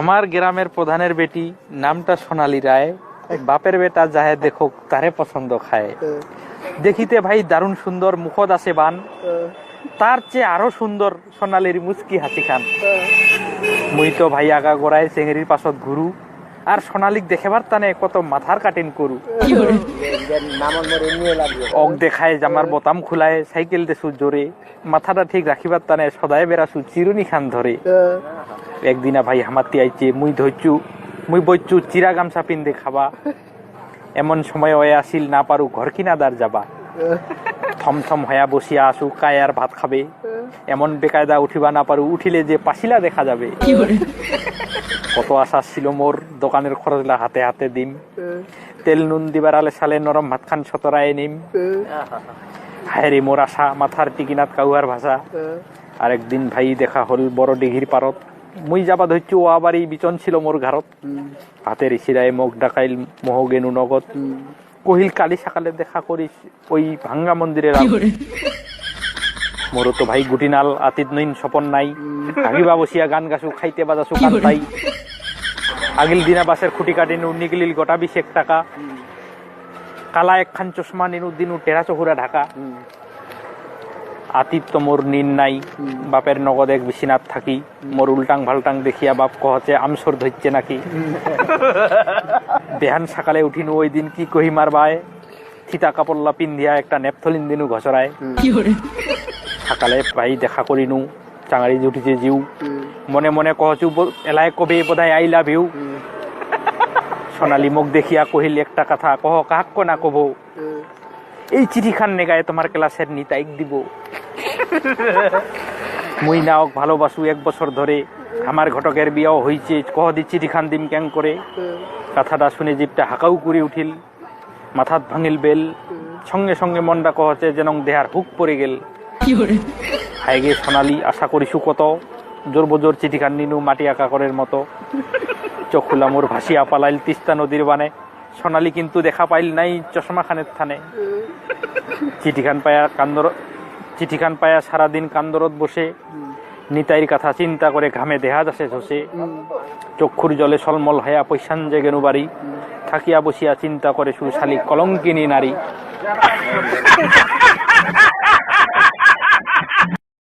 আমার গ্রামের প্রধানের বেটি নামটা সোনালী রায়। বাপের বেটা যাহে দেখো তারে পছন্দ খায়। দেখিতে ভাই দারুণ সুন্দর মুখদ আছে বান। তার চেয়ে আরও সুন্দর সোনালীর মুচকি হাসি খান। মুই তো ভাই আগা গোড়ায় চেঙেরির পাছত ঘুরু। আর সোনালিক দেখাবার টানে কত মাথার কাটিন করু অক দেখায় জামার বোতাম খুলায় সাইকেল দেছু জোরে মাথাটা ঠিক রাখিবার টানে সদায় বেড়াছু চিরুনি খান ধরে একদিনা ভাই হামাতি আইছে মুই ধরছু মুই বইচু, চিরা গামছা পিন্দে খাবা। এমন সময় হয়ে আসিল, না পারু ঘর কিনাদার যাবা। থমথম হয়া বসিয়া আসু কায়ার ভাত খাবে? এমন বেকায়দা উঠিবা না পারু, উঠিলে যে পাশিলা দেখা যাবে। কত আশা ছিল মোর দোকানের খরচলা হাতে হাতে দিম। তেল নুন দিবার আলে সালে নরম ভাত খান সতরায় নিম। হায় রে মোর আশা, মাথার টিকিনাত কাউয়ার ভাষা। আর একদিন ভাই দেখা হল বড় দিঘির পারত। মুই যাবা ধরছি ও আবার এই বিচন ছিল মোর ঘারত। হাতের ইসিরায় মুখ ডাকাইল মোহগেনু নগদ। কহিল কালি সকালে দেখা করিস ওই ভাঙ্গা মন্দিরের আলো। মোর তো ভাই গুটিনাল আতিত নইন স্বপন নাই। আগিবা বসিয়া গান গাছু খাইতে বাজাছু কান পাই। আগিল দিনা বাসের খুঁটি কাটিনু নিগলিল গোটা বিশেক টাকা। কালা একখান চশমা নিনু দিনু টেরা চহুরা ঢাকা। আতিত্য মোর নিন নাই বাপের নগদ এক বিছিনাত থাকি মোর উল্টাং ভাল্টাং দেখিয়া বাপ কহছে আমসর ধরছে নাকি? বেহান সকালে উঠিনু ওই দিন কি কহি মারবায়? থিতা কাপড়লা পিন্ধিয়া একটা নেপথলিন দিনু ঘসরায় সকালে ভাই দেখা করিনু চাঙারি জুটিছে জিউ। মনে মনে কহচু ব- এলাই কবে বোধহয় আই লাভ ইউ সোনালী মুখ দেখিয়া কহিল একটা কথা কহ কাহাক না কব? এই চিঠিখান নেগায় তোমার ক্লাসের নিতাইক দিব। মুই নাওক ভালোবাসু এক বছর ধরে আমার ঘটকের বিয়াও হইছে কহ দি চিঠিখান দিম ক্যাং করে। কথাটা শুনে জিপটা হাকাউ করে উঠিল মাথাত ভাঙিল বেল সঙ্গে সঙ্গে মনটা কহছে যেন দেহার হুক পড়ে গেল। হাইগে সোনালি আশা করিছু কত জোর বজোর চিঠিখান নিনু মাটি আঁকা আকাকরের মতো। চক্ষুলা মোর ভাসিয়া পালাইল তিস্তা নদীর বানে সোনালি কিন্তু দেখা পাইল নাই চশমা খানের থানে। চিঠিখান পায়া কান্দর চিঠিখান পায়া সারাদিন কান্দরত বসে নিতাইর কথা চিন্তা করে ঘামে দেহা যাচ্ছে ধসে চক্ষুর জলে সলমল হায়া পৈশান জেগেনু বাড়ি থাকিয়া বসিয়া চিন্তা করে সুশালী কলঙ্কিনী নারী